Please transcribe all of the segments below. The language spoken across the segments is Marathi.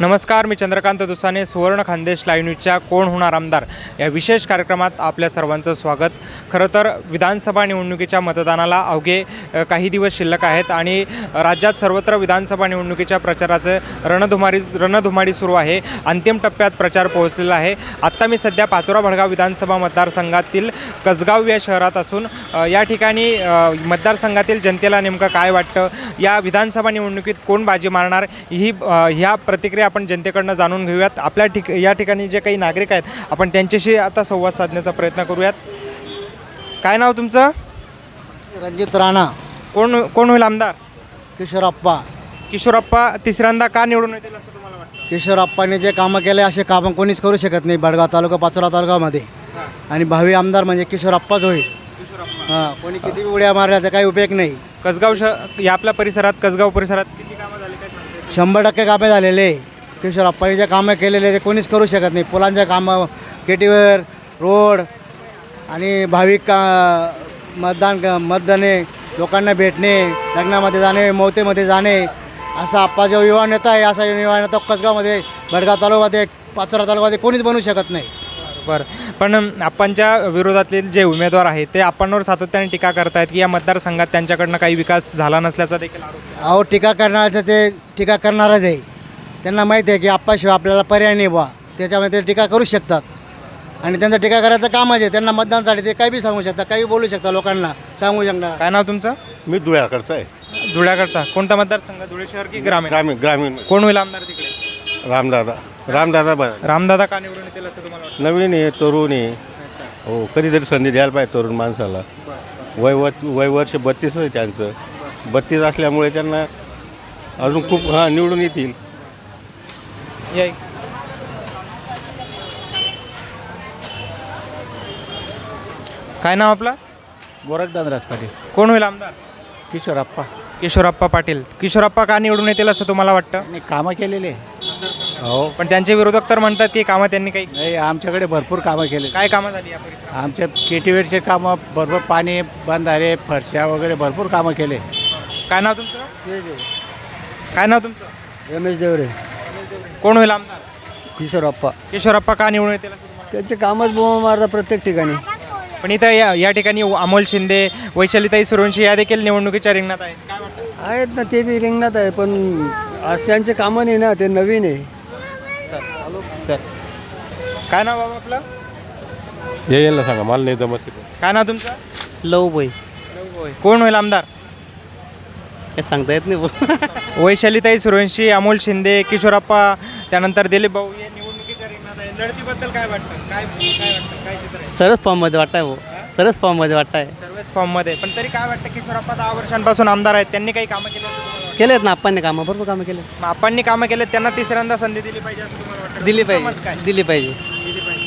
नमस्कार मी चंद्रकांत दुसाने सुवर्ण खानदेश लाईव्ह न्यूजच्या कोण होणार आमदार? या विशेष कार्यक्रमात आपल्या सर्वांचं स्वागत. खरं तर विधानसभा निवडणुकीच्या मतदानाला अवघे काही दिवस शिल्लक आहेत आणि राज्यात सर्वत्र विधानसभा निवडणुकीच्या प्रचाराचं रणधुमारी रणधुमाडी सुरू आहे. अंतिम टप्प्यात प्रचार पोहोचलेला आहे. आत्ता मी सध्या पाचोरा भडगाव विधानसभा मतदारसंघातील कसगाव या शहरात असून या ठिकाणी मतदारसंघातील जनतेला नेमकं काय वाटतं? या विधानसभा निवडणुकीत कोण बाजी मारणार? ही ह्या प्रतिक्रिया आपण जनतेकडनं जाणून घेऊयात. आपल्या ठिक या ठिकाणी जे काही नागरिक आहेत आपण त्यांच्याशी आता संवाद साधण्याचा प्रयत्न करूयात. काय नाव तुमचं? रणजित राणा. कोण कोण होईल आमदार? किशोरप्पा किशोरप्पा तिसऱ्यांदा का निवडून येतील असं तुम्हाला वाटतं? किशोरप्पाने जे कामं केले असे कामं कोणीच करू शकत नाही बडगाव तालुका पाचोरा तालुक्यामध्ये आणि भावी आमदार म्हणजे किशोरप्पाच होईल किशोरप्पा हां कोणी किती उड्या मारल्याचा काही उपयोग नाही. कसगाव श या आपल्या परिसरात कसगाव परिसरात किती कामं झाली काय सांगता येईल? शंभर टक्के कामे झालेले. किशोरप्पाने जे कामं केलेले ते कोणीच करू शकत नाही. पुलांचे कामं केटीवर रोड आणि भाविक का मतदान मतदाने लोकांना भेटणे लग्नामध्ये जाणे मौतेमध्ये जाणे असा आप्पा जो युवा नेता आहे असा युवा नेता कसगावमध्ये भडगाव तालुक्यामध्ये पाचोरा तालुक्यामध्ये कोणीच बनू शकत नाही. बरं. पण आपणच्या विरोधातले जे उमेदवार आहेत ते आपणवर सातत्याने टीका करतायत की या मतदारसंघात त्यांच्याकडनं काही विकास झाला नसल्याचा देखील आरोप आहे. अहो टीका करण्याचं ते टीका करणारच आहे. त्यांना माहिती आहे की आप्पाशिवाय आपल्याला पर्याय नाही बा त्याच्यामुळे ते टीका करू शकतात. आणि त्यांचं टीका करायचं कामच आहे. त्यांना मतदानासाठी ते काही बी सांगू शकतात काही बोलू शकतात लोकांना. सांगू शकणार. काय नाव तुमचं? मी धुळ्याकडचा आहे. धुळ्याकडचा. कोणता मतदारसंघ? धुळे शहर की ग्रामीण? ग्रामीण ग्रामीण. कोण होईल आमदार तिकडे? रामदादा. रामदादा ब रामदादा का निवडून येतील असं तुम्हाला वाटतं? नवीन आहे तरुण आहे. हो कधीतरी संधी द्यायला पाहिजे तरुण माणसाला. वय वर वय वर्ष बत्तीस आहे त्यांचं. बत्तीस असल्यामुळे त्यांना अजून खूप हां निवडून येतील. या. काय नाव आपलं? गोरखदानराज पाटील कोण होईल आमदार? किशोरप्पा किशोरप्पा पाटील. किशोरप्पा का निवडून येतील असं तुम्हाला वाटतं? कामं केलेले. हो पण त्यांचे विरोधक तर म्हणतात की कामं त्यांनी काही नाही आमच्याकडे भरपूर कामं केले काय कामं झाली या परिसरात? आमच्या केटीवेरचे कामं भरपूर पाणी बंधारे फरशा वगैरे भरपूर कामं केले. काय नाव तुमचं? काय नाव तुमचं? रमेश देवरे. कोण होईल आमदार? किशोरप्पा. किशोरप्पा का निवडून येतील असं तुम्हाला त्यांचे कामच बोमा मारतात प्रत्येक ठिकाणी? पण इथं या या ठिकाणी अमोल शिंदे वैशालीताई सुरवंशी या देखील निवडणुकीच्या रिंगणात आहेत. काय वाटतं? आहेत ना ते बी रिंगणात आहे पण आज त्यांचे कामं नाही ना ते नवीन आहे. चल. काय नाव बाबा आपलं? हे यायला सांगा मला नाही जमत काय नाव तुमचं? Love boy. कोण होईल आमदार? काय सांगता येत नाही. वैशालीताई सुरवंशी अमोल शिंदे किशोरप्पा त्यानंतर दिलीप भाऊ आहे लढतीबद्दल काय वाटतं? काय काय वाटतं? काय चित्र आहे? सरस फॉर्ममध्ये वाटताय हो? सरस फॉर्ममध्ये वाटताय. सर्वच फॉर्ममध्ये पण तरी काय वाटतं किशोरप्पा दहा वर्षांपासून आमदार आहेत त्यांनी काही कामं केली असं तुम्हाला वाटतं? केलेत ना आपण कामं भरपूर कामं केले मग आपणनी कामं केले त्यांना तिसऱ्यांदा संधी दिली पाहिजे असं तुम्हाला वाटतं? दिली तुमचं मत काय? पाहिजे दिली पाहिजे. दिली पाहिजे.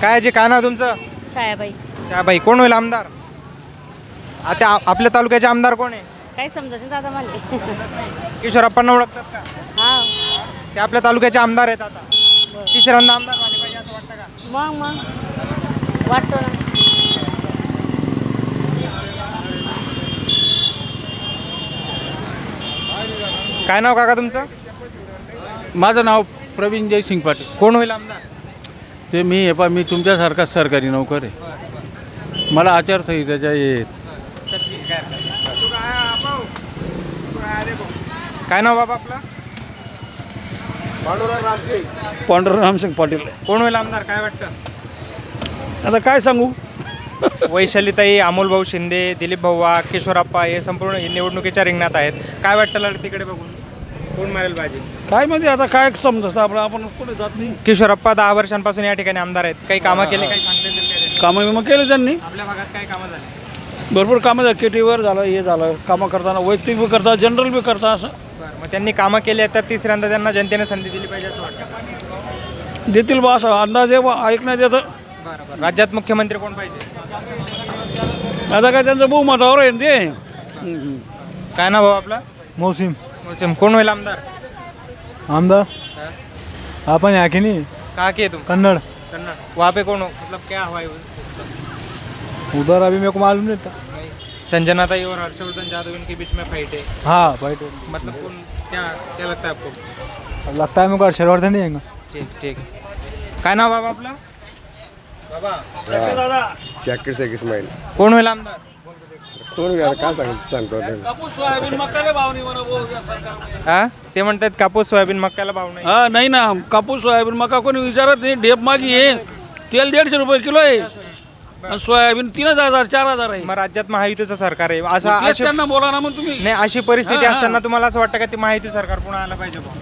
काय जे काय नाव तुमचं? छायाबाई. त्या बाई कोण होईल आमदार? आता आपल्या तालुक्याचे आमदार कोण आहे? काय समजत नाही. दादा मला किशोरप्पांना ओळखतात का? हा. ते आपल्या तालुक्याचे आमदार आहेत आता. तिसऱ्यांदा आमदार झाले पाहिजे असं वाटतं का? मग मग. वाटतो ना. काय नाव काका तुमचं? माझं नाव प्रवीण जयसिंग पाटील. कोण होईल आमदार? ते मी हे पा मी तुमच्यासारखा सरकारी नोकर आहे. मला आचारसंहितेच्या येत काय नाव बाबा आपलं? पांडुरंग सिंग पाटील. कोण होईल आमदार काय वाटतं? आता काय सांगू? वैशालीताई अमोल भाऊ शिंदे दिलीप भाऊवा किशोरप्पा हे संपूर्ण निवडणुकीच्या रिंगणात आहेत. काय वाटतं लढतीकडे बघून? कोण मारेल बाजी? काय म्हणजे आता काय समजत? आपण आपण कुठे जात नाही. किशोरप्पा दहा वर्षांपासून या ठिकाणी आमदार आहेत. काही कामं केले काही सांगता येतील का त्याच्यात? कामं विमं केले त्यांनी. आपल्या भागात काय कामं झाली? भरपूर कामं झाली. केटीवर झालं हे झालं. कामं करताना वैयक्तिक बी करता जनरल बी करता असं. मग त्यांनी कामं केली आहेत तर तिसऱ्यांदा त्यांना जनतेने संधी दिली पाहिजे असं वाटतं. देतील बा असं अंदाज आहे बा ऐकण्यात येतं बरं बरं. राज्यात मुख्यमंत्री कोण पाहिजे? आता काय त्यांचं बहुमतावर आहे ना ते? हम्म. काय नाव भाऊ आपलं? मौसिम मोसिम कोण होईल आमदार? आमदार? अपन यहाँ के नहीं? कहाँ के है तुम कन्नड़. कन्नड़. वहाँ पे कौन हो? मतलब क्या हुआ है? उधर अभी मेरे को मालूम नहीं था। नहीं संजना ताई और हर्षवर्धन जादव इनके बीच में फाइट है हाँ भाई मतलब कौन क्या क्या लगता है आपको? लगता है मेरे को हर्षवर्धन ही आएगा ठीक ठीक. काय नाव बाबा आपलं? बाबा. शाकीर शेख इस्माईल कोण होईल आमदार? कोण काय सांगतो हा ते म्हणतात कापूस सोयाबीन मक्याला भाव नाही. हा नाही ना कापूस सोयाबीन मका कोणी विचारत नाही डेप माझी आहे. तेल दीडशे रुपये किलो आहे. आणि सोयाबीन तीनच हजार चार हजार आहे. मग राज्यात महायुतीचं सरकार आहे. असं तेच अशी त्यांना बोला ना मग तुम्ही. नाही अशी परिस्थिती हा, हा. असताना तुम्हाला असं वाटतं का ते महायुती सरकार पुन्हा आलं पाहिजे बुवा?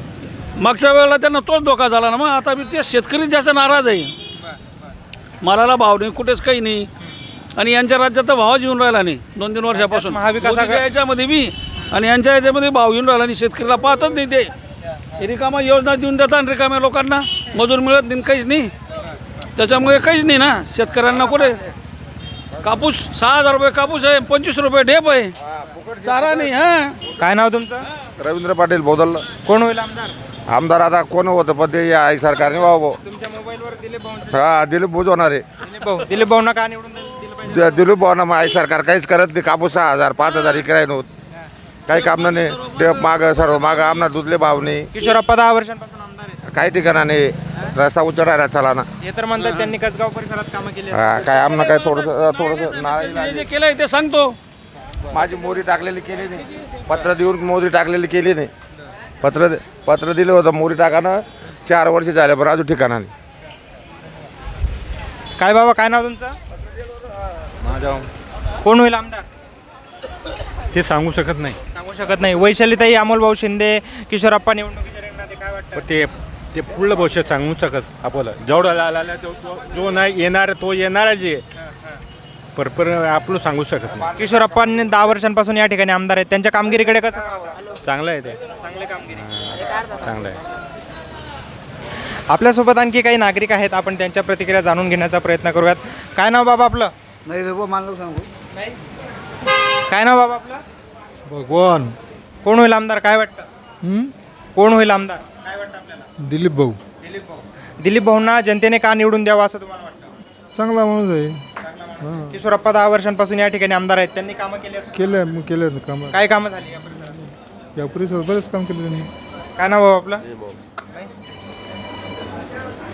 मागच्या वेळेला त्यांना तोच धोका झाला ना मग. आता बी ते शेतकरी जास्त नाराज आहे. मालाला भाव नाही कुठेच काही नाही. आणि यांच्या राज्यात तर भावच येऊन राहिला नाही. दोन तीन वर्षापासून. महाविकास आघाडी- याच्यामध्ये बी आणि यांच्या याच्यामध्ये भाव येऊन राहिला नाही. शेतकऱ्याला पाहतच नाही ते. हे रिकामा योजना देऊन देतात आणि रिकाम्या लोकांना. मजूर मिळत नाही काहीच नाही. त्याच्यामुळे काहीच नाही ना. शेतकऱ्यांना कुठे? कापूस सहा हजार रुपये कापूस आहे पंचवीस रुपये डेप आहे. चारा नाही हा. काय नाव तुमचं? रवींद्र पाटील बौदल. कोण होईल आमदार? आमदार आता कोण होतं पण ते या आई सरकारने भाऊ. तुमच्या मोबाईलवर दिलीप भाऊंचं. हा दिलीप बुजवणार आहे. दिलीप भाऊ दिलीप भाऊंना का निवडून दिलं पाहिजे? दिलीप भाऊ ना आई सरकार काहीच करत नाही. कापूस सहा हजार पाच हजार इकराय नव्हत. काही काम नाही. ते माग सर्व माग आमना दुधले भाव नाही. किशोरप्पा दहा वर्षांपासून काही ठिकाणाने रस्ता उचडायला चला ना. हे तर म्हणतात त्यांनी कसगाव परिसरात कामं केली असतील. हा, काय आमना काय थोडंसं थोडंसं जे जे केलंय ते सांगतो. माझी मोरी टाकलेली केली नाही. पत्र देऊन मोरी टाकलेली केली नाही. पत्र पत्र दिलं होतं मोरी टाकानं. चार वर्ष झाले बरं अजून ठिकाणा नाही काय बाबा काय नाव तुमचं? कोण होईल आमदार? ते सांगू शकत नाही. सांगू शकत नाही. वैशालीताई अमोल भाऊ शिंदे किशोरप्पा निवडणुकीच्या रिंगणात आहे. काय वाटतं? ते ते पुढलं भविष्य सांगू शकत आपलं जेवढा आला तो जो- नाही येणार तो येणारच आहे. पर पर आपलं सांगू शकत नाही. किशोरप्पांनी दहा वर्षांपासून या ठिकाणी आमदार आहेत. त्यांच्या कामगिरीकडे कसं? चांगलं आहे ते. चांगले कामगिरी. चांगलं आहे. आपल्यासोबत आणखी काही नागरिक आहेत. आपण त्यांच्या प्रतिक्रिया जाणून घेण्याचा प्रयत्न करूयात. काय नाव बाबा आपलं? नाही रे सांगू. नाही. काय नाव बाबा आपलं? भगवान. कोण होईल आमदार? काय वाटतं? कोण होईल आमदार? काय वाटतं आपल्याला? दिलीप भाऊ. दिलीप भाऊ. दिलीप भाऊंना जनतेने का निवडून द्यावं असं तुम्हाला वाटतं? चांगला माणूस आहे. चांगला माणूस आहे. किशोरप्पा दहा वर्षांपासून या ठिकाणी आमदार आहेत. त्यांनी कामं केली असं? केलं केलं काम. काय कामं झाली या परिसरात? या परिसरात बरेच काम केलं त्यांनी. काय नाव बाबा आपलं? नाही?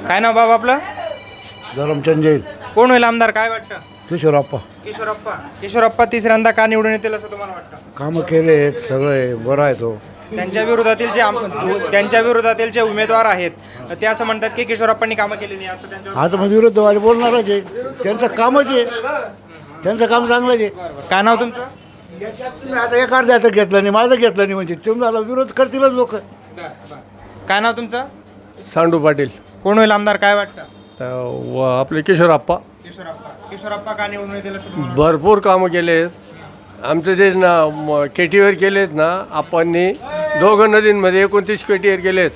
काय नाव बाबा आपलं? धरमचंद जैन कोण होईल आमदार? काय वाटतं? किशोरप्पा. किशोरप्पा. किशोरप्पा तिसऱ्यांदा का निवडून येतील असं तुम्हाला वाटतं? कामं केले आहेत सगळं आहे बरं आहे तो. त्यांच्या विरोधातील जे आम- त्यांच्या विरोधातील जे उमेदवार आहेत ते असं म्हणतात की किशोरप्पांनी कामं केली नाही असं त्यांच्यावर आता मग विरोधवाले बोलणारच आहे. त्यांचं कामच आहे. त्यांचं काम चांगलंच आहे. काय नाव तुमचं? तुम्ही आता एक अर्ध्याचं घेतलं नाही माझं घेतलं नाही म्हणजे. तुम्हाला विरोध करतीलच लोक. काय नाव तुमचं? सांडू पाटील. कोण होईल आमदार काय वाटतं? व आपले किशोरप्पा. किशोरप्पा. किशोरप्पा का निवडून येतील असं तुम्हाला भरपूर कामं केले आहेत. आमचं जे ना केटीवर केलेत ना आपणनी दोघं नदींमध्ये एकोणतीस केटीवर केलेत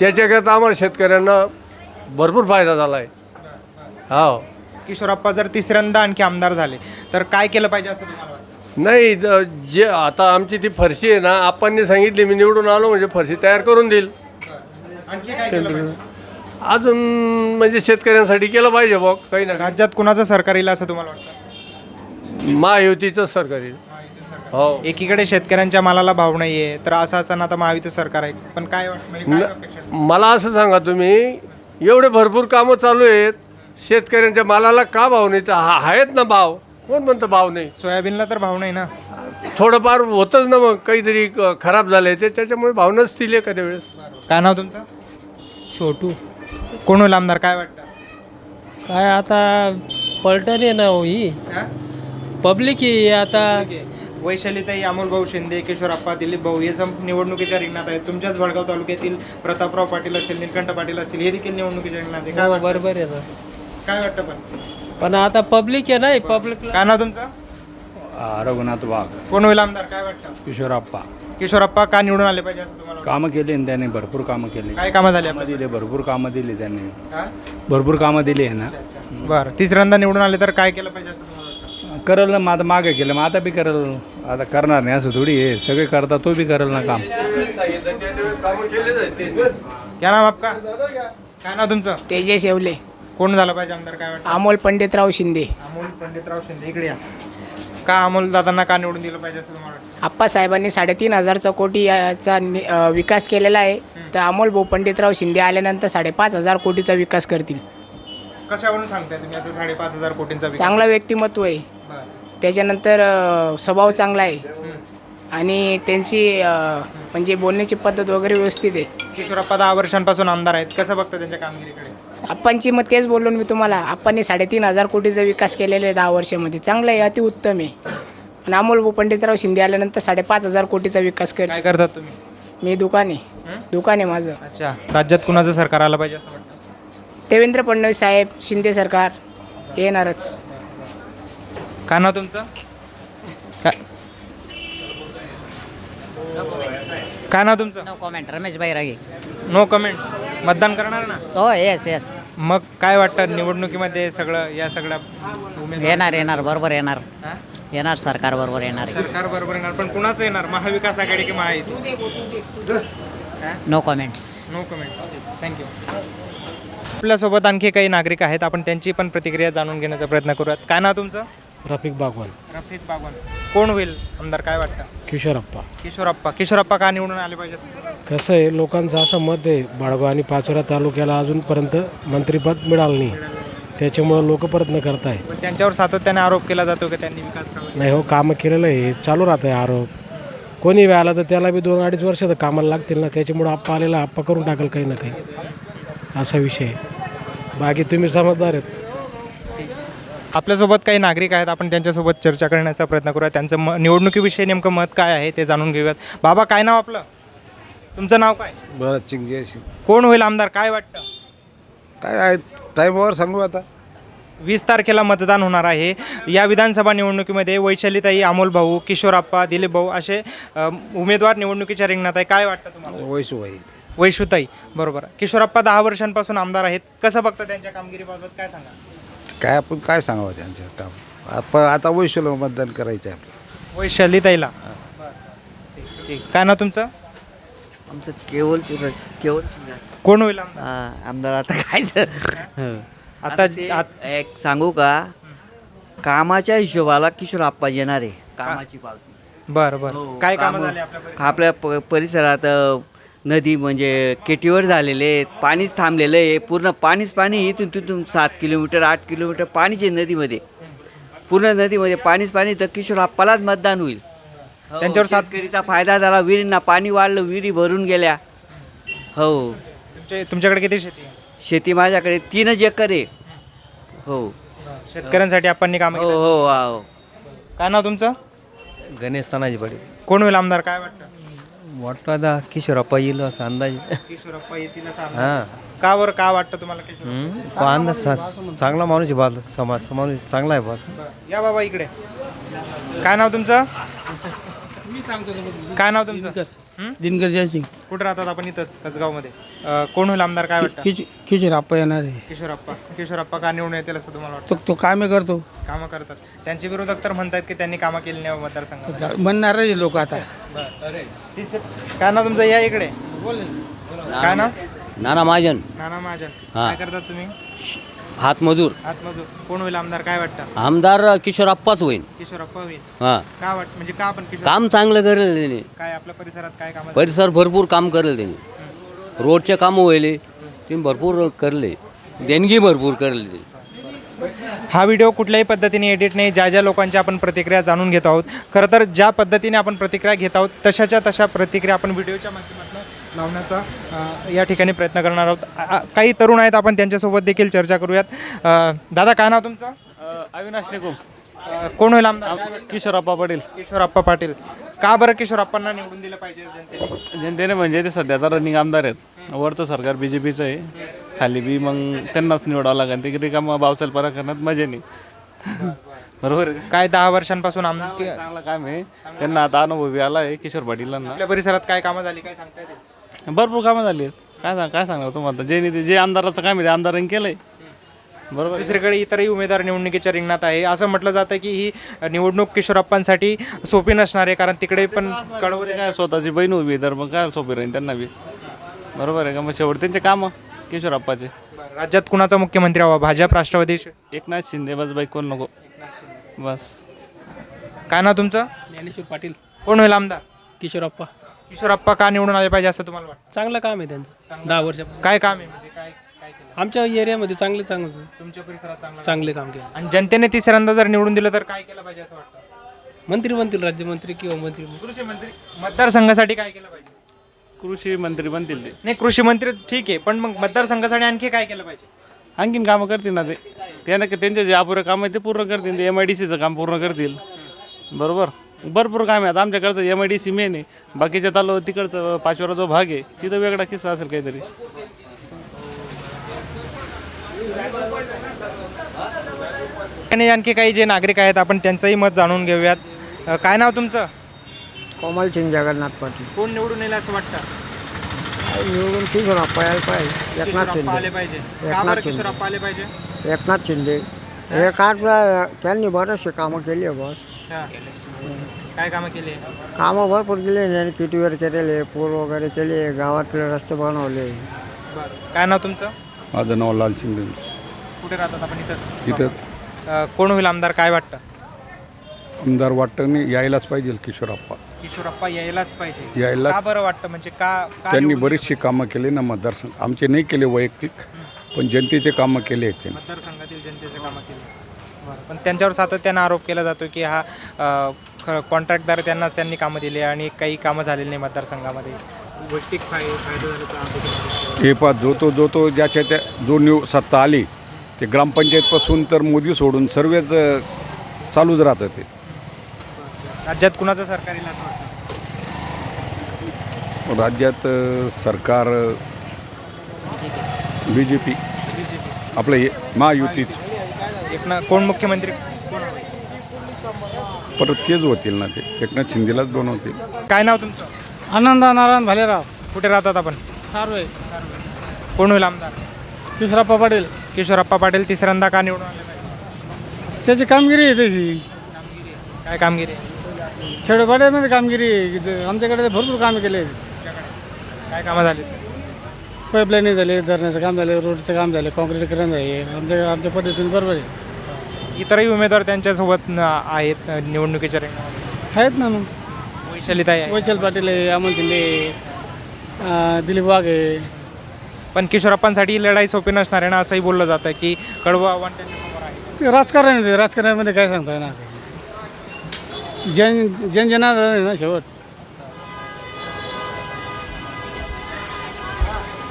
त्याच्याकरता आम्हाला शेतकऱ्यांना भरपूर फायदा झाला आहे हो किशोरप्पा जर तिसऱ्यांदा आणखी आमदार झाले तर काय केलं पाहिजे असं तुम्हाला वाटतं? नाही द- जे आता आमची ती फरशी आहे ना आपणनी सांगितली मी निवडून आलो म्हणजे फरशी तयार करून देईल. आणखी काय केलं पाहिजे? अजून म्हणजे शेतकऱ्यांसाठी केलं पाहिजे बघ काही ना राज्यात कुणाचं सरकार येईल असं तुम्हाला वाटतं? महायुतीचं सरकारी हो. एकीकडे शेतकऱ्यांच्या मालाला भाव नाहीये तर असं असताना आता महायुती सरकार आहे. पण काय वाटतं म्हणजे काय अपेक्षा आहे? मला असं सांगा तुम्ही एवढे भरपूर कामं चालू आहेत शेतकऱ्यांच्या मालाला का भाव नाही? तर हा आहेत ना भाव. कोण म्हणतं भाव नाही? सोयाबीनला तर भाव नाही ना. थोडंफार होतच ना मग काहीतरी क- खराब झालंय ते त्याच्यामुळे भाव नसतील एखाद्या वेळेस. काय नाव तुमचं? छोटू. कोण होईल आमदार? काय वाटतं? काय आता पलटन आहे ना हो ही. हा? पब्लिक ही आता. वैशालीताई अमोल भाऊ शिंदे किशोरप्पा दिलीप भाऊ हे सब निवडणुकीच्या रिंगणात आहेत. तुमच्याच भडगाव तालुक्यातील प्रतापराव पाटील असेल निलकंठ पाटील असेल हे देखील निवडणुकीच्या रिंगणात आहे. काय हो, वाटतं? बरोबर आहे ना काय वाटतं पण? पण आता पब्लिक आहे ना पब्लिकला काय नाव तुमचं? रघुनाथ वाघ. कोण होईल आमदार? काय वाटतं? किशोरप्पा किशोरप्पा का निवडून आले पाहिजे असं तुम्हाला वाटतं? कामं केली त्याने भरपूर कामं केली. काय कामं झाली आपल्या दिले भरपूर कामं दिली त्यांनी. हा? भरपूर कामं दिली आहे ना. बरं. तिसऱ्यांदा निवडून आले तर काय केलं पाहिजे असं तुम्हाला करल ना मग आता मागे केलं मग आता बी करल. आता करणार नाही असं थोडी आहे. सगळे करतात तो बी करल ना काम. क्या नाव आपका? काय नाव तुमचं? तेजस येवले. कोण झालं पाहिजे आमदार काय वाटतं? अमोल पंडितराव शिंदे. अमोल पंडितराव शिंदे इकडे या. का अमोल दादांना का निवडून दिलं पाहिजे असं तुम्हाला वाटतं? आप्पासाहेबांनी साडेतीन हजारचा कोटी याचा नि- अ, विकास केलेला आहे. तर अमोल भाऊ पंडितराव शिंदे आल्यानंतर साडेपाच हजार कोटीचा विकास करतील. कशावरून सांगताय तुम्ही असं साडेपाच हजार कोटींचा विकास? चांगला व्यक्तिमत्व आहे. त्याच्यानंतर स्वभाव चांगला आहे. आणि त्यांची म्हणजे बोलण्याची पद्धत वगैरे व्यवस्थित आहे. किशोरप्पा दहा वर्षांपासून आमदार आहेत. कसं बघतं त्यांच्या कामगिरीकडे? आप्पांची मग तेच बोललो मी तुम्हाला. आप्पांनी साडेतीन हजार कोटीचा विकास केलेला आहे दहा वर्षामध्ये. चांगलं आहे अतिउत्तम आहे. पण अमोल पंडितराव शिंदे आल्यानंतर साडेपाच हजार कोटीचा विकास कर काय करतात तुम्ही? मी दुकान आहे. दुकान आहे माझं. अच्छा. राज्यात कुणाचं सरकार आलं पाहिजे असं वाटतं? देवेंद्र फडणवीस साहेब शिंदे सरकार येणारच. काय नाव तुमचं? काय? काय नाव तुमचं? No comment Ramesh Bairagi no comments मतदान करणार ना? हो येस येस मग काय वाटतं निवडणुकीमध्ये सगळं या सगळ्या उमेदवार येणार येणार बरोबर येणार. हा? येणार सरकार बरोबर येणार. सरकार बरोबर येणार पण कुणाचं येणार? महाविकास आघाडी की Mahayuti? No comments no comments ठीक. थँक्यू आपल्यासोबत आणखी काही नागरिक आहेत. आपण त्यांची पण प्रतिक्रिया जाणून घेण्याचा प्रयत्न करूयात. काय नाव तुमचं? रफिक बागवान. रफिक बागवान. कोण होईल? आमदार काय वाटतं? किशोरप्पा किशोरप्पा किशोरप्पा का निवडून आले पाहिजे? असं? कसं आहे लोकांचं असं मत आहे बाळगाव आणि पाचोरा तालुक्याला अजूनपर्यंत मंत्रिपद मिळालं नाही. त्याच्यामुळं लोक प्रयत्न करत आहे पण त्यांच्यावर सातत्याने आरोप केला जातो की त्यांनी विकास कामं नाही हो कामं केलेलं आहे. चालू राहतं आहे आरोप. कोणी बी आला तर त्याला बी दोन अडीच वर्ष तर कामाला लागतील ना. त्याच्यामुळं आप्पा आलेला आप्पा करून टाकेल काही ना काही. असा विषय आहे. बाकी तुम्ही समजदार आहेत. आपल्यासोबत काही नागरिक आहेत आपण त्यांच्यासोबत चर्चा करण्याचा प्रयत्न करूया. त्यांचं म निवडणुकीविषयी नेमकं मत काय आहे ते जाणून घेऊयात. बाबा काय नाव आपलं? तुमचं नाव काय? बरं चिंगे कोण होईल आमदार? काय वाटतं? काय आहे? टाईमवर सांगू आता. वीस तारखेला मतदान होणार आहे. या विधानसभा निवडणुकीमध्ये वैशालीताई अमोल भाऊ किशोरप्पा दिलीप भाऊ असे अ, उमेदवार निवडणुकीच्या रिंगणात आहे. काय वाटतं तुम्हाला? वैसूबाई वैशुताई. बरोबर. किशोरप्पा दहा वर्षांपासून आमदार आहेत. कसं बघतं त्यांच्या कामगिरीबाबत? काय सांगा? काय आपण काय सांगावं त्यांच्या काम आपण आता वैशूला मतदान करायचं आहे आपलं वैशालीताईला ठीक ठीक. काय ना तुमचं? आमचं केवळ केवळ कोण होईल आमदार? आमदार आता काय सर? आता आत- एक सांगू का? कामाच्या हिशोबाला किशोर आप्पा येणार आहे कामाची पावती. बरं बरं. हो, काय कामं कामं- झाली आपल्या परिसरात? आपल्या प परिसरात अ, नदी म्हणजे केटीवर झालेले आहेत पाणीच थांबलेलं आहे. पूर्ण पाणीच पाणी इथून तिथून सात किलोमीटर आठ किलोमीटर पाणीच आहे नदीमध्ये. पूर्ण नदीमध्ये पाणीच पाणी तर किशोर आप्पालाच मतदान होईल. हो, त्यांच्यावर सात- शेतकरीचा फायदा झाला विहिरींना पाणी वाढलं विहिरी भरून गेल्या. हो. तुमचे तुमच्याकडे किती शेती आहे? शेती माझ्याकडे तीनच एकर आहे. हो. शेतकऱ्यांसाठी आपण कामं हो केली. हो हो काय नाव तुमचं? गणेश तानाजी पाटील. कोण होईल आमदार? काय वाटतं? वाटतं आता किशोरप्पा येईल असं अंदाज किशोरप्पा येतील असं हां. अंदाज. का बरं? का वाटतं तुम्हाला किशोर अंदाज चांगला माणूस आहे. बा समाज समाज चांगला आहे बस या बाबा इकडे. काय नाव तुमचं? काय नाव तुमचं? हं? दिनकर जयसिंग. कुठं राहतात आपण इथंच कसगावमध्ये? अं, कोण होईल आमदार काय वाटतं? किच किचन आप्पा येणार आहे. किशोरप्पा. किशोरप्पा का निवडून येतील असं तुम्हाला वाटतं? तो तो कामे करतो. कामं करतात. त्यांचे विरोधक तर म्हणतात की त्यांनी कामं केली नाही मतदारसंघात म्हणणार लोक आता. तीस काय नाव तुमचं? या इकडे. काय नाव? नाना महाजन. नाना महाजन. हा. काय करतात तुम्ही? हातमजूर. आतमजूर कोण होईल आमदार? काय वाटतं? आमदार किशोर आप्पाच होईल किशोरप्पा होईल. हां. का वाट म्हणजे का आपण किशोर काम चांगलं करेल त्याने. काय आपल्या परिसरात काय कामं परिसर भरपूर काम करेल त्याने. रोडचे कामं व्हायले ते भरपूर करले. देणगी भरपूर करेल हा व्हिडिओ कुठल्याही पद्धतीने एडिट नाही. ज्या ज्या लोकांच्या आपण प्रतिक्रिया जाणून घेत आहोत खरं तर ज्या पद्धतीने आपण प्रतिक्रिया घेत आहोत तशाच्या तशा प्रतिक्रिया आपण व्हिडिओच्या माध्यमातून लावण्याचा या ठिकाणी प्रयत्न करणार आहोत. काही तरुण आहेत आपण त्यांच्यासोबत देखील चर्चा करूयात. दादा काय नाव तुमचं? अविनाश निकुम. कोण होईल आमदार? वाटतं? किशोरप्पा पाटील. किशोरप्पा पाटील. का बरं किशोरप्पांना निवडून दिलं पाहिजे जनतेने? जनतेने म्हणजे ते सध्याचा रनिंग आमदार आहेत. वरचं सरकार बी जे पीचं आहे. खाली बी मग त्यांनाच निवडावं लागेल. ते रिकामा बावचाल परा करण्यात मजे नाही. बरोबर काय दहा वर्षांपासून आम? चांगलं काम आहे. त्यांना आता अनुभव आला आहे किशोर पाटीलांना. आपल्या परिसरात काय कामं झाली काय सांगता येतील? भरपूर कामं झाली आहेत. काय सांग काय सांगणार तुम्हाला? जे निधी जे आमदाराचं काम आहे ते आमदारांनी केलंय. बरोबर आहे. दुसरीकडे इतरही उमेदवार निवडणुकीच्या रिंगणात आहे. असं म्हटलं जातं की ही निवडणूक किशोरप्पांसाठी सोपी नसणार आहे कारण तिकडे पण कळवत ते काय स्वतःची बहीण उभी आहे तर मग काय सोपी राहील त्यांना बी? बरोबर आहे का? मग शेवट त्यांचे कामं किशोरप्पाचे. राज्यात कुणाचा मुख्यमंत्री हवा? भाजप राष्ट्रवादी? एकनाथ शिंदे बस बाई कोण नको? बस. काय नाव तुमचं? ज्ञानेश्वर पाटील. कोण होईल आमदार? किशोरप्पा. किशोरप्पा का निवडून आले पाहिजे असं तुम्हाला वाटतं? चांगलं काम आहे त्यांचं. दहा वर्ष काय काम आहे? म्हणजे काय काय केलं? आमच्या एरियामध्ये चांगले चांगलं तुमच्या परिसरात चांगलं चांगले काम केलं. आणि जनतेने तिसऱ्यांदा जर निवडून दिलं तर काय केलं पाहिजे असं वाटतं? मंत्री बनतील राज्यमंत्री किंवा मंत्री कृषी मंत्री मतदारसंघासाठी काय केलं पाहिजे? कृषी मंत्री बनतील ते. नाही कृषी मंत्री ठीक आहे पण मग मतदारसंघासाठी आणखी काय केलं पाहिजे? आणखीन कामं करतील ना ते. त्यांना त्यांचे जे अपुरे काम आहे ते पूर्ण करतील. ते एम आय डी सीचं काम पूर्ण करतील. बरोबर? भरपूर काम आहे. आता आमच्याकडचं M I D C main आहे. बाकीच्या तालु तिकडचं पाचव्याला जो भाग आहे तिथं वेगळा किस्सा असेल काहीतरी. आणि आणखी काही जे नागरिक आहेत आपण त्यांचंही मत जाणून घेऊयात. अ, काय नाव तुमचं? कोमल सिंग जगन्नाथ पाटील. कोण निवडून येईल असं वाटतं? निवडून किशोरप्पा यायला पाहिजे. किशोरप्पा आले पाहिजे. का बरं किशोरप्पा आले पाहिजे? एकनाथ शिंदे. हे? काय त्यांनी बरेचसे कामं केली आहे बस. हा. काय कामं केली? कामं भरपूर केले. त्यांनी किटीवर केलेले पूल वगैरे केले गावातले रस्ते बनवले. बरं. काय नाव तुमचं? माझं नाव लाल शिंदे. कुठे राहतात आपण इथंच? इथं. अ, कोण होईल आमदार? काय वाटतं? आमदार वाटतं नाही यायलाच पाहिजे किशोरप्पा. किशोरप्पा यायलाच पाहिजे. यायला का बरं वाटतं? म्हणजे का का त्यांनी निवडून बरीचशी कामं केली ना मतदारसंघ. आमचे नाही केले वैयक्तिक पण जनतेचे कामं केले आहेत त्यांनी. मतदारसंघातील जनतेचे कामं केली. बरं. पण त्यांच्यावर सातत्यानं आरोप केला जातो की हा कॉन्ट्रॅक्टदार त्यांनाच त्यांनी कामं दिली आणि काही कामं झालेली नाही मतदारसंघामध्ये. वैयक्तिक फाय फायदा झाल्याचा आरोप केला हे पा जो तो जो तो ज्याच्या त्या जो निव सत्ता आली ते ग्रामपंचायतपासून तर मोदी सोडून सर्वच अ, चालूच राहतं ते. राज्यात कुणाचं सरकार येईल असं वाटतं? राज्यात अ, सरकार बी जे पी आपलं हे महायुतीत एकनाथ कोण मुख्यमंत्री? कोण? परत तेच होतील ना ते. एकनाथ शिंदेलाच बनवतील. काय नाव तुमचं? आनंद नारायण भालेराव. कुठे राहतात आपण? सार्वे. कोण होईल आमदार? किशोरप्पा पाटील. किशोरप्पा पाटील तिसऱ्यांदा का निवडून आले पाहिजे त्याची कामगिरी आहे त्याची. काय कामगिरी आहे? खेडोपाड्यामध्ये कामगिरी आहे. आमच्याकडे तर भरपूर कामं केले काय कामं झाली? पाईपलाईन झाले धरणाचं काम झाले रोडचं काम झाले कॉन्क्रीटीकरण झाले. आमच्या आमच्या पद्धतीने बरोबर आहे. इतरही उमेदवार त्यांच्यासोबत न- आहेत निवडणुकीच्या रिंगणामध्ये. आहेत ना मग. वैशालीताई आहे. वैचल पाटील आहे अमोल शिंदे अं, दिलीप वाघ आहे. पण किशोरप्पांसाठी ही लढाई सोपी नसणार आहे ना असंही बोललं जातं की कडवं आव्हान त्यांच्यासमोर आहे. ते राजकारण आहे ते राजकारणामध्ये काय सांगता येणार जन जनजनार्दन आहे ना शेवट.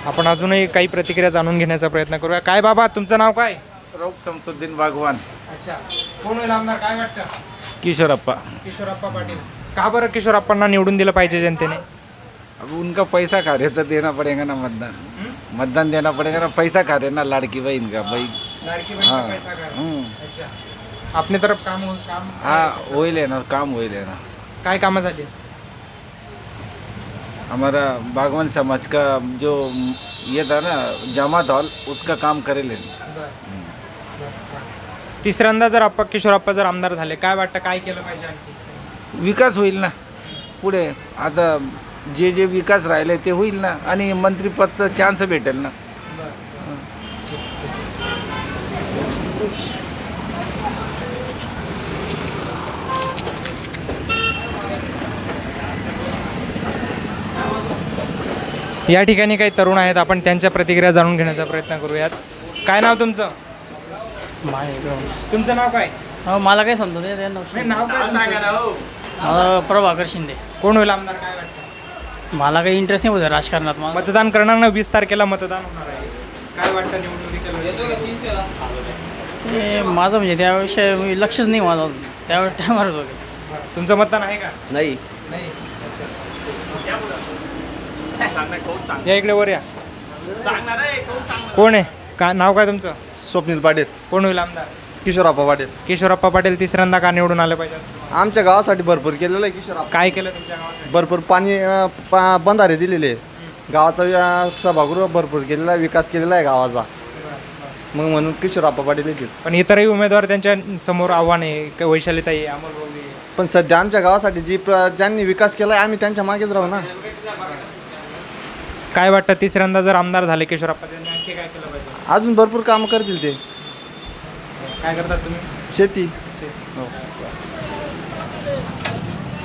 आपण अजूनही काही प्रतिक्रिया जाणून घेण्याचा प्रयत्न करूया. काय बाबा तुमचं नाव काय? रौफ समसुद्दीन बागवान अच्छा. कोण होईल आमदार? काय वाटतं? किशोरप्पा. किशोरप्पा पाटील. का बरं किशोरप्पांना निवडून दिलं पाहिजे जनतेने? अब उनका पैसा खा रहे तो देना पड़ेगा ना मतदान. मतदान देना पड़ेगा ना. पैसा खा रहे ना लाड़की बहन का? भाई. लाडकी बहीण हाँ. पैसा कर हम्म. अच्छा. आपली तरफ काम काम हाँ वही लेना काम वही लेना काय कामं झाली? हमारा बागवान समाज का जो ये था ना जमात हॉल उसका काम करे लेना. तिसऱ्यांदा जर आपण किशोरप्पा जर आमदार झाले काय वाटतं काय केलं पाहिजे आणखी? विकास होईल ना. पुढे आता जे जे विकास राहिले ते होईल ना. आणि मंत्रिपदचा चान्स भेटेल ना. या ठिकाणी काही तरुण आहेत आपण त्यांच्या प्रतिक्रिया जाणून घेण्याचा प्रयत्न करूयात. काय नाव तुमचं? तुमचं नाव काय? मला काय समजत नाही नाही, नाव काय तुमचं? मला प्रभाकर शिंदे. कोण होईल आमदार काय वाटतं? मला काही इंटरेस्ट नाही होतं राजकारणात मला मतदान करणार ना वीस तारखेला मतदान होणार आहे. काय वाटतं निवडणुकीच्या वेळेस? ते माझं म्हणजे त्याविषयी मी लक्षच नाही माझं अजून. त्यावेळेस टायमार होतो. तुमचं मतदान आहे का? नाही. नाही. या इकडे वर या. कोण आहे? का नाव काय तुमचं? स्वप्नील पाटील. कोण होईल आमदार. किशोरप्पा पाटील. किशोरप्पा पाटील तिसऱ्यांदा का निवडून आले पाहिजे असं? तुम्हाला? आमच्या गावासाठी भरपूर केलेलं आहे किशोरप्पा. काय केलं तुमच्या गावासाठी? भरपूर पाणी अं, पा बंधारे दिलेले गावाचा अं, सभागृह भरपूर केलेला आहे विकास केलेला आहे गावाचा. मग म्हणून किशोरप्पा पाटील येतील. पण इतरही उमेदवार त्यांच्यासमोर आव्हान आहे क- वैशालीताई आहे, अमोल भाऊ आहे. पण सध्या आमच्या गावासाठी जी प्र ज्यांनी विकास केला आहे आम्ही त्यांच्या मागेच राहू ना. काय वाटतं तिसऱ्यांदा जर आमदार झाले किशोरप्पा त्यांनी आणखी काय केलं पाहिजे? अजून भरपूर कामं करतील ते. काय करतात तुम्ही? शेती. शेती.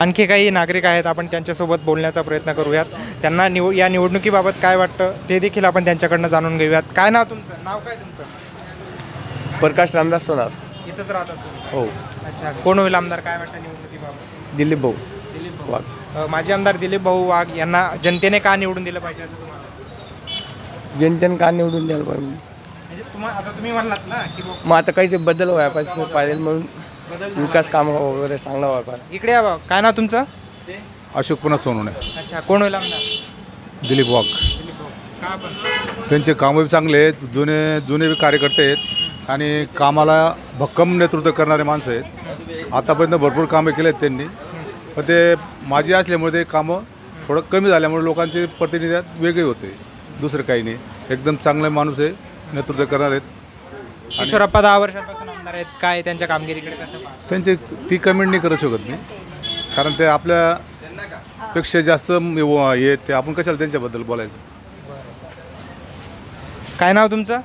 आणखी काही नागरिक आहेत आपण त्यांच्यासोबत बोलण्याचा प्रयत्न करूयात. त्यांना निव या निवडणुकीबाबत काय वाटतं ते देखील आपण त्यांच्याकडनं जाणून घेऊयात. काय नाव तुमचं? नाव काय तुमचं? प्रकाश रामदास सोनार. इथंच राहतात तुम्ही? हो. अच्छा. कोण होईल आमदार? काय वाटतं निवडणुकीबाबत? दिलीप भाऊ. दिलीप भाऊ. वाघ. अ, माजी आमदार दिलीप भाऊ वाघ यांना जनतेने का निवडून दिलं पाहिजे असं तुम्हाला? जनतेनं का निवडून द्यायला पाहिजे? म्हणजे तुम्हाला आता तुम्ही म्हणलात ना की बुवा मग आता काही ते बदल व्हायला पाहिजे पाहिजे म्हणून बदल झाला. विकास काम वगैरे चांगला व्हायला पाहिजे. इकडे या. काय नाव तुमचं? अशोक पुन्हा सोनवणे. अच्छा कोण होईल आमदार? दिलीप वाघ. का पण त्यांचे कामं बी चांगले आहेत जुने जुने बी कार्यकर्ते आहेत आणि कामाला भक्कम नेतृत्व करणारे माणसं आहेत. आतापर्यंत भरपूर कामं केले आहेत त्यांनी. पण ते माझी असल्यामुळे ते कामं थोडं कमी झाल्यामुळे लोकांचे प्रतिनिधित्व वेगळे होते. दुसरं काही नाही. एकदम चांगले माणूस आहे. नेतृत्व करणार आहेत. किशोरप्पा दहा वर्षांपासून आमदार आहेत. काय त्यांच्या कामगिरीकडे कसं पाहता? त्यांचे ती कमेंट नाही करू शकत मी. कारण ते आपल्या पेक्षा जास्त हे ते आपण कशाला त्यांच्याबद्दल बोलायचं? काय नाव तुमचं?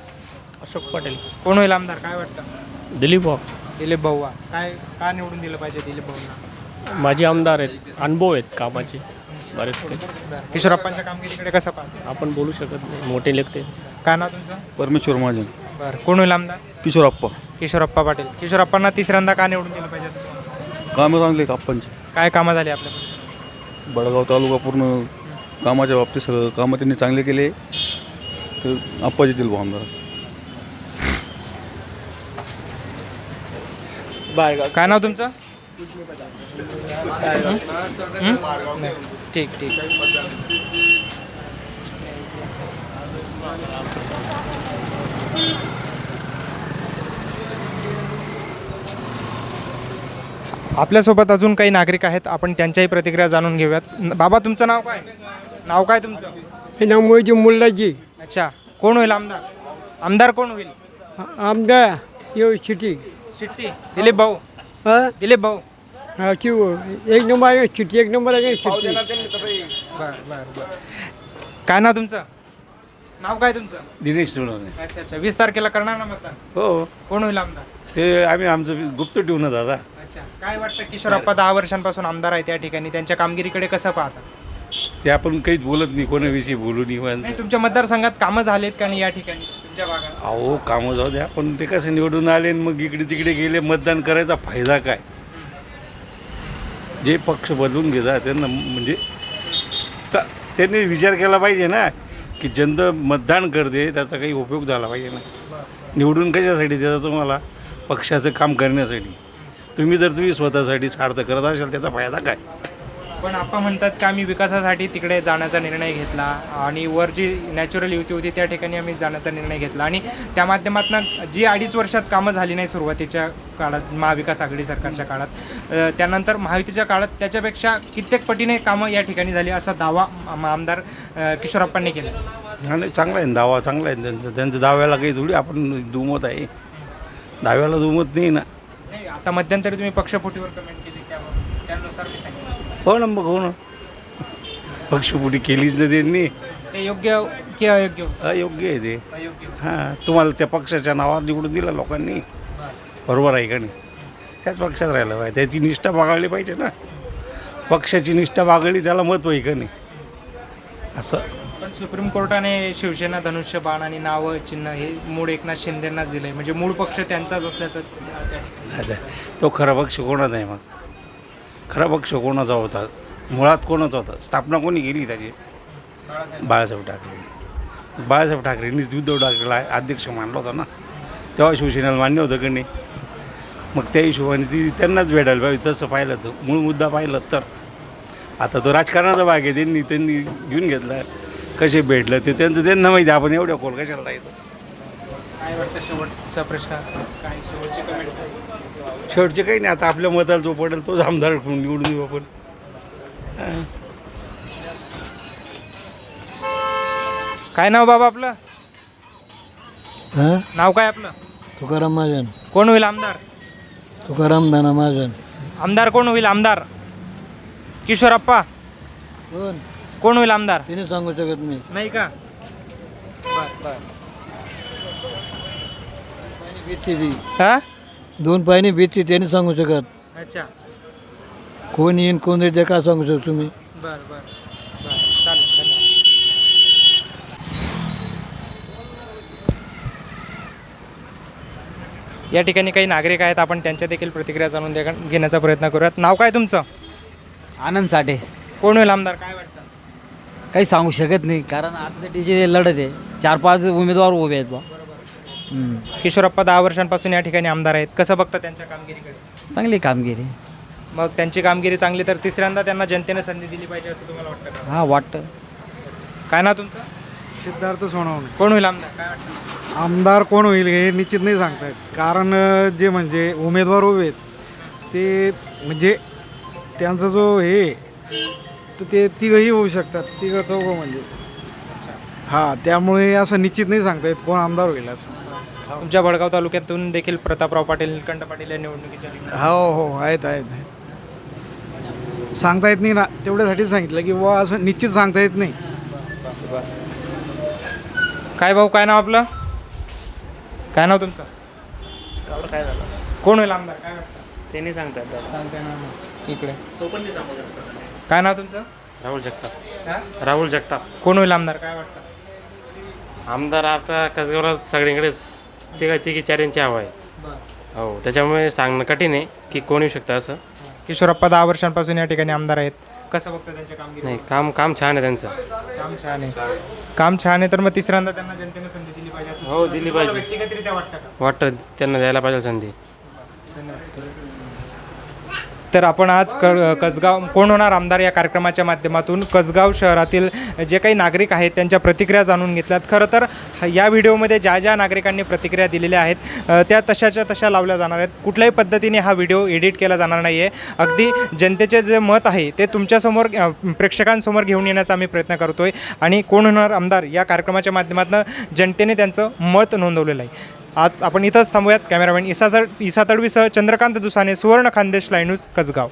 अशोक पटेल. कोण होईल आमदार? काय वाटतं? दिलीप भाऊ. दिलीप भाऊ. काय का निवडून दिलं पाहिजे दिलीप भाऊंना? माझे आमदार आहेत. अनुभव आहेत कामाचे. बरेच काही. किशोरप्पांच्या कामगिरीकडे कसं पाहता? आपण बोलू शकत नाही. मोठे लेखते. काय नाव तुमचं? परमेश्वर महाजन. बरं कोण होईल आमदार? किशोरप्पा. किशोरप्पा पाटील. किशोरप्पांना तिसऱ्यांदा का निवडून दिलं पाहिजे असं? तुम्हाला? कामं चांगले आप्पांचे. काय कामं झाली आपल्याकडे बडगाव तालुका पूर्ण कामाच्या बाबतीत सगळं कामं त्यांनी चांगले केले. तर आप्पाचे दिल आमदार. काय नाव तुमचं? हं? नाही. ठीक ठीक. आपल्यासोबत अजून काही नागरिक आहेत. आपण त्यांच्याही प्रतिक्रिया जाणून घेऊयात. न- बाबा तुमचं नाव काय? नाव काय तुमचं? हे नाव मोहिती मुल्लाजी. अच्छा. कोण होईल आमदार? आमदार कोण होईल? आमदार येऊ शिटी शिट्टी? दिलीप भाऊ? हा? दिलीप भाऊ? एक नंबर आहे शिटी एक नंबर आहे शिटी बर बर बर. काय नाव तुमचं? नाव काय तुमचं? दिनेश सोनवणे अच्छा अच्छा. वीस तारखेला करणार ना मतदान? हो. कोण होईल आमदार? ते आम्ही आमचं गुप्त ठेवून दादा. अच्छा. काय वाटतं किशोरप्पा दहा वर्षांपासून आमदार आहे त्या ठिकाणी. त्यांच्या कामगिरीकडे कसं पाहता? ते आपण काहीच बोलत नाही कोणाविषयी बोलू नाही नाही तुमच्या मतदारसंघात कामं झालेत का नाही या ठिकाणी तुमच्या भागात? अहो कामं जाऊ द्या पण ते कसं निवडून आले आणि मग इकडे तिकडे गेले मतदान करायचा फायदा काय? जे पक्ष बदलून घेतात त्यांना म्हणजे त्यांनी विचार केला पाहिजे ना. की जंद मतदान करते त्याचा काही उपयोग झाला पाहिजे ना निवडून कशासाठी त्याचा तुम्हाला? पक्षाचं काम करण्यासाठी. तुम्ही जर तुम्ही स्वतःसाठी स्वार्थ करत असाल त्याचा फायदा काय? पण आपण म्हणतात का आम्ही विकासासाठी तिकडे जाण्याचा निर्णय घेतला आणि वर जी नॅचरल युती होती त्या ठिकाणी आम्ही जाण्याचा निर्णय घेतला. आणि त्या माध्यमातून जी अडीच वर्षात कामं झाली नाही सुरुवातीच्या काळात महाविकास आघाडी सरकारच्या काळात त्यानंतर महायुतीच्या काळात त्याच्यापेक्षा कित्येक पटीने कामं या ठिकाणी झाली असा दावा आम- आमदार किशोरप्पांनी केला. नाही चांगला आहे दावा चांगला आहे. त्यांचं त्यांचं दाव्याला काही थोडी आपण दुमत आहे. दाव्याला दुमत नाही ना. नाही आता मध्यंतरी तुम्ही पक्षफुटीवर कमेंट केली त्या त्यानुसार मी सांगितलं हो ना मग हो ना. पक्षपुटी केलीच ना त्यांनी. ते योग्य की अयोग्य? अयोग्य आहे ते. अयोग्य. हां तुम्हाला त्या पक्षाच्या नावावर निवडून दिलं लोकांनी. बरोबर आहे का नाही? त्याच पक्षात राहिलं पाहिजे. त्याची निष्ठा बागळली पाहिजे ना. पक्षाची निष्ठा बागळली त्याला महत्त्व आहे का नाही? असं. पण सुप्रीम कोर्टाने शिवसेना धनुष्यबाण आणि नाव चिन्ह हे मूळ एकनाथ शिंदेंनाच दिलंय. म्हणजे मूळ पक्ष त्यांचाच असल्याचं त्या ठिकाणी. आता तो खरा पक्ष कोणाचा आहे मग? खरा पक्ष कोणाचा होता? मुळात कोणाचा होता? स्थापना कोणी केली त्याची? बाळासाहेब ठाकरे. बाळासाहेब ठाकरेंनीच उद्धव ठाकरेला अध्यक्ष मानला होता ना? तेव्हा शिवसेनेला मान्य होतं की नाही? मग त्या हिशोबाने ती त्यांनाच भेटायला पाहिजे तसं पाहिलं तर. मूळ मुद्दा पाहिलं तर. आता तो राजकारणाचा भाग आहे त्यांनी त्यांनी घेऊन घेतला. कसे भेटलं ते त्यांचं त्यांना माहिती आहे, आपण एवढ्या खोल कशाला जायचं? काय वाटतं शेवटचा प्रश्न? काय शेवटची कमेंट शेवटचे काही नाही आता आपल्या मताला जो पडेल तोच आमदार निवडून देऊ आपण. काय नाव बाबा आपलं? हां? नाव काय आपलं? तुकाराम महाजन. कोण होईल आमदार? तुकाराम दाना महाजन. आमदार कोण होईल आमदार? किशोरप्पा. कोण? कोण होईल आमदार? तिने सांगू शकत नाही. नाही का? बर बर. हा? दोन पायनी भीती त्याने सांगू शकत. अच्छा. कोण येईन कोण येते का सांगू शकतो तुम्ही? बरं बरं बरं. चालेल धन्यवाद. या ठिकाणी काही नागरिक आहेत आपण त्यांच्या देखील प्रतिक्रिया जाणून द्या घेण्याचा प्रयत्न करूयात. नाव काय तुमचं? आनंद साठे. कोण होईल आमदार? काय वाटतं? काही सांगू शकत नाही कारण आतलं लढत आहे. चार पाच उमेदवार उभे आहेत बा. किशोरप्पा दहा वर्षांपासून या ठिकाणी आमदार आहेत. कसं बघतं त्यांच्या कामगिरीकडे? चांगली कामगिरी. मग त्यांची कामगिरी चांगली तर तिसऱ्यांदा त्यांना जनतेने संधी दिली पाहिजे असं तुम्हाला वाटतं का? हां वाटतं. काय ना तुमचं? सिद्धार्थ सोनवणे. कोण होईल आमदार? काय वाटतं? आमदार कोण होईल हे निश्चित नाही सांगतायत कारण अ, जे म्हणजे उमेदवार उभे आहेत ते म्हणजे त्यांचा जो हे तर ते तिघही होऊ शकतात. तिघं चौघं म्हणजे. हां त्यामुळे असं निश्चित नाही सांगता येत कोण आमदार होईल असं. तुमच्या भडगाव तालुक्यातून देखील प्रतापराव पाटील निलकंठ पाटील या निवडणुकीच्या रिंगणात हो हो आहेत आहेत. सांगता येत नाही ना तेवढ्यासाठी सांगितलं की बुवा असं निश्चित सांगता येत नाही. काय भाऊ काय नाव आपलं? काय नाव तुमचं? काय झालं? कोण होईल आमदार काय वाटतं? ते नाही सांगतात सांगते ना इकडे. काय नाव तुमचं? राहुल जगताप. हा? राहुल जगताप. कोण होईल आमदार काय वाटतं? आमदार आता कसगावला सगळीकडेच तिघा तिघी चार हवा आहे. हो त्याच्यामुळे सांगणं कठीण आहे की कोण येऊ शकतं असं. किशोरप्पा दहा वर्षांपासून या ठिकाणी आमदार आहेत. कसं बघतं त्यांच्या कामगिरी? नाही काम काम छान आहे त्यांचं. काम छान आहे. काम छान आहे तर मग तिसऱ्यांदा त्यांना जनतेने संधी दिली पाहिजे असं हो, दिली तुम्हाला पाहिजे. व्यक्तिगतरित्या वाटतं का? वाटतं त्यांना द्यायला पाहिजे संधी. तर आपण आज क कसगाव कोण होणार आमदार या कार्यक्रमाच्या माध्यमातून? कसगाव शहरातील जे काही नागरिक आहेत त्यांच्या प्रतिक्रिया जाणून घेतल्यात. खरं तर या व्हिडिओमध्ये ज्या ज्या नागरिकांनी प्रतिक्रिया दिलेल्या आहेत त्या तशाच्या तशा लावल्या जाणार आहेत. कुठल्याही पद्धतीने हा व्हिडिओ एडिट केला जाणार नाही आहे अगदी जनतेचे जे मत आहे ते तुमच्यासमोर प्रेक्षकांसमोर घेऊन येण्याचा आम्ही प्रयत्न करतो आहे आणि कोण होणार आमदार या कार्यक्रमाच्या माध्यमातून जनतेने त्यांचं मत नोंदवलेलं आहे. आज आपण इथंच थांबूयात. कॅमेरामॅन इसा तर इसा तडवीसह चंद्रकांत दुसाने सुवर्ण खानदेश लाईन कसगाव.